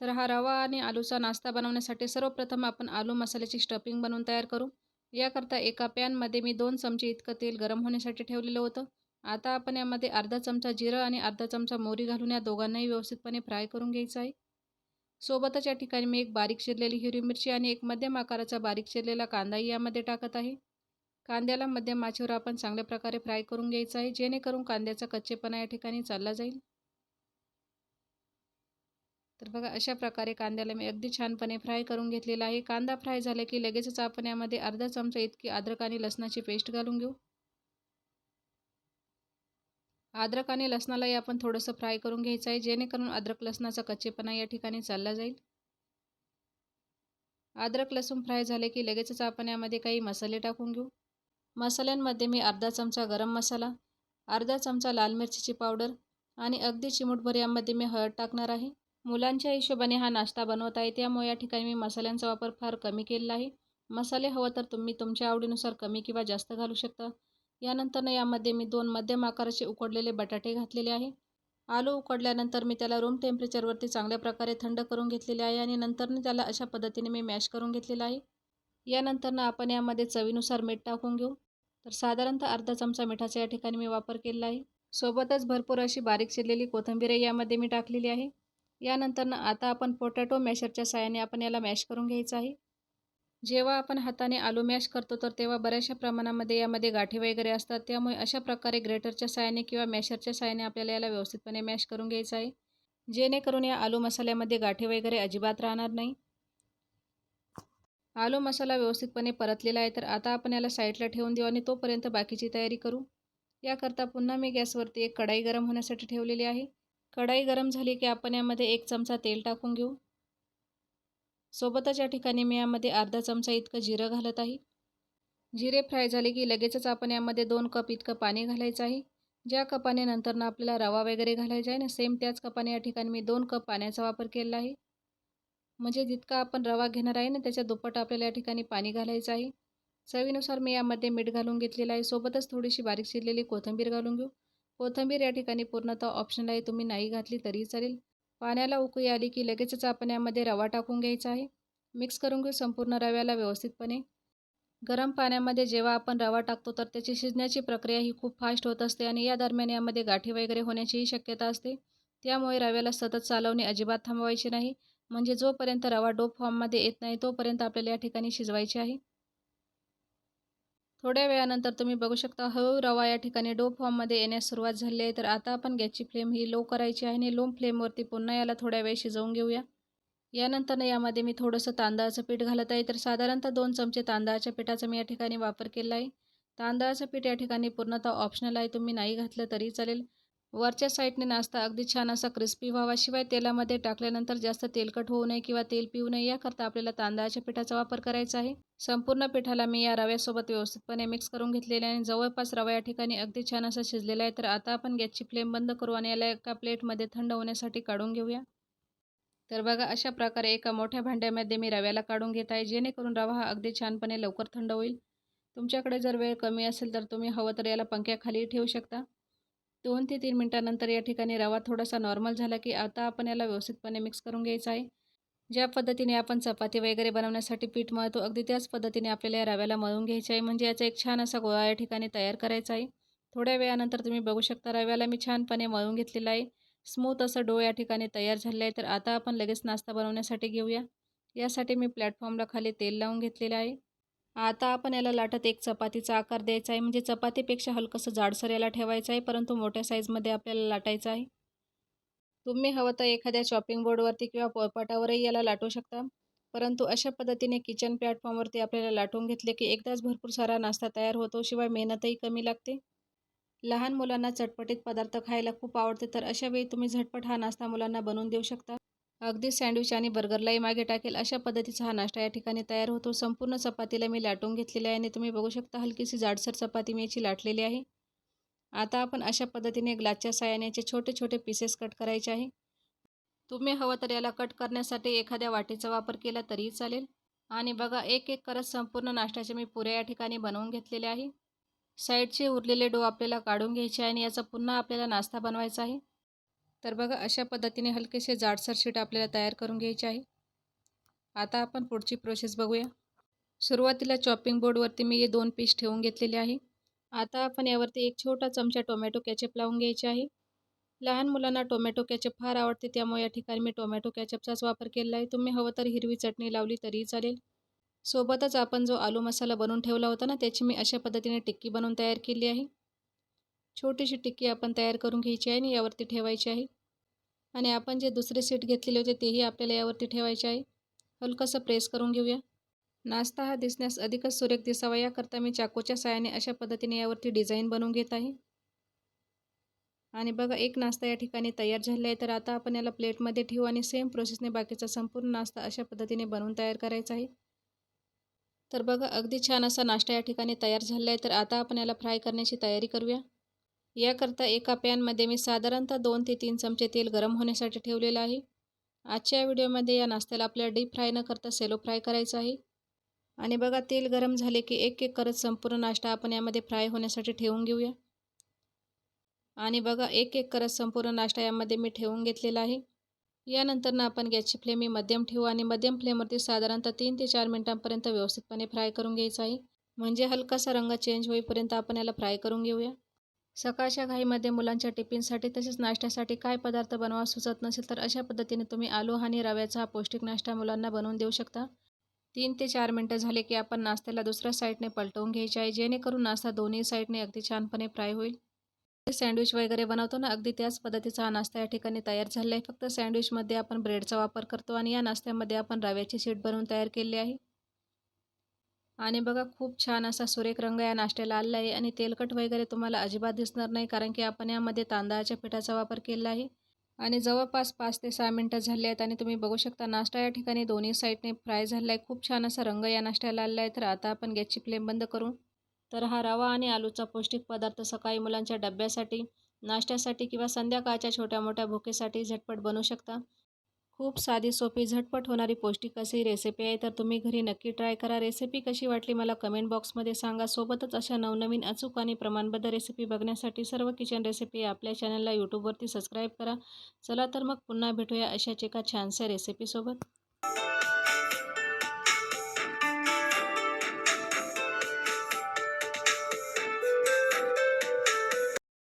तर हा रवा आणि आलूचा नाश्ता बनवण्यासाठी सर्वप्रथम आपण आलू मसाल्याची स्टफिंग बनवून तयार करू. याकरता एका पॅनमध्ये मी दोन चमचे इतकं तेल गरम होण्यासाठी ठेवलेलं होतं. आता आपण यामध्ये अर्धा चमचा जिरं आणि अर्धा चमचा मोहरी घालून या दोघांनाही व्यवस्थितपणे फ्राय करून घ्यायचं आहे. सोबतच या ठिकाणी मी एक बारीक चिरलेली हिरवी मिरची आणि एक मध्यम आकाराचा बारीक चिरलेला कांदाही यामध्ये टाकत आहे. कांद्याला मध्यम आचेवर आपण चांगल्या प्रकारे फ्राय करून घ्यायचं आहे जेणेकरून कांद्याचा कच्चेपणा या ठिकाणी चालला जाईल. तर बघा अशा प्रकारे कांद्याला मी अगदी छानपणे फ्राय करून घेतलेला आहे. कांदा फ्राय झाला की लगेचच आपण यामध्ये अर्धा चमचा इतकी अद्रक आणि लसणाची पेस्ट घालून घेऊ. अद्रक आणि लसणालाही आपण थोडंसं फ्राय करून घ्यायचं आहे जेणेकरून अद्रक लसणाचा कच्चेपणा या ठिकाणी चालला जाईल. अद्रक लसूण फ्राय झाले की लगेचच आपण यामध्ये काही मसाले टाकून घेऊ. मसाल्यांमध्ये मी अर्धा चमचा गरम मसाला अर्धा चमचा लाल मिरचीची पावडर आणि अगदी चिमूटभर यामध्ये मी हळद टाकणार आहे. मुलांच्या हिशोबाने हा नाश्ता बनवत आहे त्यामुळे या ठिकाणी मी मसाल्यांचा वापर फार कमी केलेला आहे. मसाले हवं तर तुम्ही तुमच्या आवडीनुसार कमी किंवा जास्त घालू शकता. यानंतरनं यामध्ये मी दोन मध्यम आकाराचे उकडलेले बटाटे घातलेले आहे. आलू उकडल्यानंतर मी त्याला रूम टेम्परेचरवरती चांगल्या प्रकारे थंड करून घेतलेले आहे आणि नंतरनं त्याला अशा पद्धतीने मी मॅश करून घेतलेला आहे. यानंतरनं आपण यामध्ये चवीनुसार मीठ टाकून घेऊ. तर साधारणतः अर्धा चमचा मिठाचा या ठिकाणी मी वापर केलेला आहे. सोबतच भरपूर अशी बारीक चिरलेली कोथिंबीर यामध्ये मी टाकलेली आहे. यानंतरनं आता आपण पोटॅटो मॅशरच्या साहाय्याने आपण याला मॅश करून घ्यायचं आहे. जेव्हा आपण हाताने आलू मॅश करतो तर तेव्हा बऱ्याचशा प्रमाणामध्ये यामध्ये गाठी वगैरे असतात. त्यामुळे अशा प्रकारे ग्रेटरच्या साहाय्याने किंवा मॅशरच्या साहाय्याने आपल्याला याला व्यवस्थितपणे मॅश करून घ्यायचं आहे. जेणेकरून या आलू मसाल्यामध्ये गाठी वगैरे अजिबात राहणार नाही. आलू मसाला व्यवस्थितपणे परतलेला आहे तर आता आपण याला साईडला ठेवून देऊ आणि तोपर्यंत बाकीची तयारी करू. याकरता पुन्हा मी गॅसवरती एक कढाई गरम होण्यासाठी ठेवलेली आहे. कढाई गरम झाली की आपण यामध्ये एक चमचा तेल टाकून घेऊ. सोबतच या ठिकाणी मी यामध्ये अर्धा चमचा इतकं जिरं घालत आहे. जिरे फ्राय झाले की लगेचच आपण यामध्ये दोन कप इतकं पाणी घालायचं आहे. ज्या कपाने नंतरनं आपल्याला रवा वगैरे घालायचा आहे ना सेम त्याच कपाने या ठिकाणी मी दोन कप पाण्याचा वापर केलेला आहे. म्हणजे जितका आपण रवा घेणार आहे ना त्याच्या दुप्पट आपल्याला या ठिकाणी पाणी घालायचं आहे. चवीनुसार मी यामध्ये मीठ घालून घेतलेलं आहे. सोबतच थोडीशी बारीक चिरलेली कोथिंबीर घालून घेऊ. कोथिंबीर या ठिकाणी पूर्णतः ऑप्शनल आहे. तुम्ही नाही घातली तरी चालेल. पाण्याला उकळी आली की लगेचच आपण यामध्ये रवा टाकून घ्यायचा आहे. मिक्स करून घेऊ संपूर्ण रव्याला व्यवस्थितपणे. गरम पाण्यामध्ये जेव्हा आपण रवा टाकतो तर त्याची शिजण्याची प्रक्रिया ही खूप फास्ट होत असते आणि या दरम्यान यामध्ये गाठी वगैरे होण्याचीही शक्यता असते. त्यामुळे रव्याला सतत चालवणे अजिबात थांबवायचे नाही. म्हणजे जोपर्यंत रवा डो फॉर्ममध्ये येत नाही तोपर्यंत आपल्याला या ठिकाणी शिजवायचे आहे. थोड्या वेळानंतर तुम्ही बघू शकता हळू रवा या ठिकाणी डो फॉर्ममध्ये येण्यास सुरुवात झाली आहे. तर आता आपण गॅसची फ्लेम ही लो करायची आहे आणि लो फ्लेमवरती पुन्हा याला थोड्या वेळ शिजवून घेऊया. यानंतर यामध्ये मी थोडंसं तांदळाचं पीठ घालत आहे. तर साधारणतः दोन चमचे तांदळाच्या पिठाचा मी या ठिकाणी वापर केला आहे. तांदळाचं पीठ या ठिकाणी पूर्णतः ऑप्शनल आहे. तुम्ही नाही घातलं तरी चालेल. वरच्या साईडने नाश्ता अगदी छान असा क्रिस्पी व्हावा शिवाय तेलामध्ये टाकल्यानंतर जास्त तेलकट होऊ नये किंवा तेल पिऊ नये याकरता आपल्याला तांदळाच्या पिठाचा वापर करायचा आहे. संपूर्ण पिठाला मी या रव्यासोबत व्यवस्थितपणे मिक्स करून घेतलेले आहे. आणि जवळपास रवा या ठिकाणी अगदी छान असा शिजलेला आहे. तर आता आपण गॅसची फ्लेम बंद करू आणि याला एका प्लेटमध्ये थंड होण्यासाठी काढून घेऊया. तर बघा अशा प्रकारे एका मोठ्या भांड्यामध्ये मी रव्याला काढून घेत आहे. जेणेकरून रवा हा अगदी छानपणे लवकर थंड होईल. तुमच्याकडे जर वेळ कमी असेल तर तुम्ही हवं तर याला पंख्याखाली ठेवू शकता. दोन ते तीन मिनटानंतर या ठिकाणी रवा थोडासा नॉर्मल झाला की आता आपण याला व्यवस्थितपणे मिक्स करून घ्यायचा आहे. ज्या पद्धतीने आपण चपाती वगैरे बनवण्यासाठी पीठ मळतो अगदी त्याच पद्धतीने आपल्याला या रव्याला मळून घ्यायचं आहे. म्हणजे याचा एक छान असा गोळा या ठिकाणी तयार करायचा आहे. थोड्या वेळानंतर तुम्ही बघू शकता रव्याला मी छानपणे मळून घेतलेला आहे. स्मूथ असं डो या ठिकाणी तयार झालेला आहे. तर आता आपण लगेच नाश्ता बनवण्यासाठी घेऊया. यासाठी मी प्लॅटफॉर्मला खाली तेल लावून घेतलेलं आहे. आता आपण याला लाटत एक चपातीचा आकार द्यायचा आहे. म्हणजे चपातीपेक्षा हलकंसं जाडसर याला ठेवायचं आहे परंतु मोठ्या साईजमध्ये आपल्याला लाटायचं आहे. तुम्ही हवं तर एखाद्या शॉपिंग बोर्डवरती किंवा पोळपाटावरही याला लाटू शकता. परंतु अशा पद्धतीने किचन प्लॅटफॉर्मवरती आपल्याला लाटून घेतले की एकदाच भरपूर सारा नाश्ता तयार होतो शिवाय मेहनतही कमी लागते. लहान मुलांना चटपटीत पदार्थ खायला खूप आवडते तर अशावेळी तुम्ही झटपट हा नाश्ता मुलांना बनवून देऊ शकता. अगदी सँडविच आणि बर्गरलाही मागे टाकेल अशा पद्धतीचा हा नाश्ता या ठिकाणी तयार होतो. संपूर्ण चपातीला मी लाटून घेतलेली आहे आणि तुम्ही बघू शकता हलकीशी जाडसर चपाती मी याची लाटलेली आहे. आता आपण अशा पद्धतीने ग्लासच्या साह्याने याचे छोटे छोटे पीसेस कट करायचे आहे. तुम्ही हवं तर याला कट करण्यासाठी एखाद्या वाटीचा वापर केला तरीही चालेल. आणि बघा एक एक करत संपूर्ण नाश्त्याचे मी पुऱ्या या ठिकाणी बनवून घेतलेले आहे. साईडचे उरलेले डो आपल्याला काढून घ्यायचे आहे आणि याचा पुन्हा आपल्याला नाश्ता बनवायचा आहे. तर बघा अशा पद्धतीने हलकेसे जाडसर शीट आपल्याला तयार करून घ्यायची आहे. आता आपण पुढची प्रोसेस बघूया. सुरुवातीला चॉपिंग बोर्डवरती मी हे दोन पीस ठेवून घेतलेले आहे. आता आपण यावरती एक छोटा चमचा टोमॅटो कॅचअप लावून घ्यायचे आहे. लहान मुलांना टोमॅटो कॅचअप फार आवडते त्यामुळे या ठिकाणी मी टोमॅटो कॅचअपचाच वापर केलेला आहे. तुम्ही हवं तर हिरवी चटणी लावली तरीही चालेल. सोबतच आपण जो आलू मसाला बनवून ठेवला होता ना त्याची मी अशा पद्धतीने टिक्की बनवून तयार केली आहे. छोटीशी टिक्की आपण तयार करून घ्यायची आहे आणि यावरती ठेवायची आहे. आणि आपण जे दुसरे सीट घेतलेले होते तेही आपल्याला यावरती ठेवायचे आहे. हलकंसं प्रेस करून घेऊया. नाश्ता हा दिसण्यास अधिकच सुरेख दिसावा. याकरता मी चाकूच्या साहाय्याने अशा पद्धतीने यावरती डिझाईन बनवून घेत आहे. आणि बघा एक नाश्ता या ठिकाणी तयार झालेला आहे. तर आता आपण याला प्लेटमध्ये ठेवू आणि सेम प्रोसेसने बाकीचा संपूर्ण नाश्ता अशा पद्धतीने बनवून तयार करायचा आहे. तर बघा अगदी छान असा नाश्ता या ठिकाणी तयार झाला आहे. तर आता आपण याला फ्राय करण्याची तयारी करूया. याकरता एका पॅनमध्ये मी साधारणतः दोन ते तीन चमचे तेल गरम होण्यासाठी ठेवलेलं आहे. आजच्या व्हिडिओमध्ये या नाश्त्याला आपल्याला डीप फ्राय न करता सेलो फ्राय करायचं आहे. आणि बघा तेल गरम झाले की एक एक करत संपूर्ण नाश्ता आपण यामध्ये फ्राय होण्यासाठी ठेवून घेऊया. आणि बघा एक एक करत संपूर्ण नाश्ता यामध्ये मी ठेवून घेतलेला आहे. यानंतर ना आपण गॅसची फ्लेम मी मध्यम ठेवू आणि मध्यम फ्लेमवरती साधारणतः तीन ते चार मिनटांपर्यंत व्यवस्थितपणे फ्राय करून घ्यायचं आहे. म्हणजे हलकासा रंग चेंज होईपर्यंत आपण याला फ्राय करून घेऊया. सकाळच्या घाईमध्ये मुलांच्या टिफिनसाठी तसेच नाश्त्यासाठी काय पदार्थ बनवा सुचत नसेल तर अशा पद्धतीने तुम्ही आलू आणि रव्याचा हा पौष्टिक नाश्ता मुलांना बनवून देऊ शकता. तीन ते चार मिनटं झाले की आपण नाश्त्याला दुसऱ्या साईडने पलटवून घ्यायचे आहे जेणेकरून नाश्ता दोन्ही साईडने अगदी छानपणे फ्राय होईल. सँडविच वगैरे बनवतो ना अगदी त्याच पद्धतीचा हा नाश्ता या ठिकाणी तयार झाला आहे. फक्त सँडविचमध्ये आपण ब्रेडचा वापर करतो आणि या नाश्त्यामध्ये आपण रव्याची शीट बनवून तयार केली आहे. आणि बघा खूप छान असा सुरेख रंग या नाश्त्याला आलेला आहे आणि तेलकट वगैरे तुम्हाला अजिबात दिसणार नाही कारण की आपण यामध्ये तांदळाच्या पिठाचा वापर केला आहे. आणि जवळपास पाच ते सहा मिनटं झाले आहेत आणि तुम्ही बघू शकता नाश्ता या ठिकाणी दोन्ही साईडने फ्राय झाला आहे. खूप छान असा रंग या नाश्त्याला आलेला आहे. तर आता आपण गॅसची फ्लेम बंद करू. तर हा रवा आणि आलूचा पौष्टिक पदार्थ सकाळी मुलांच्या डब्यासाठी नाश्त्यासाठी किंवा संध्याकाळच्या छोट्या मोठ्या भुकेसाठी झटपट बनवू शकता. खूप साधी सोपी झटपट होणारी पौष्टिक अशी रेसिपी आहे. तर तुम्ही घरी नक्की ट्राय करा. रेसिपी कशी वाटली मला कमेंट बॉक्समध्ये सांगा. सोबतच अशा नवनवीन अचूक आणि प्रमाणबद्ध रेसिपी बघण्यासाठी सर्व किचन रेसिपी आपल्या चॅनलला यूट्यूबवरती सबस्क्राईब करा. चला तर मग पुन्हा भेटूया अशाच एका छानशा रेसिपीसोबत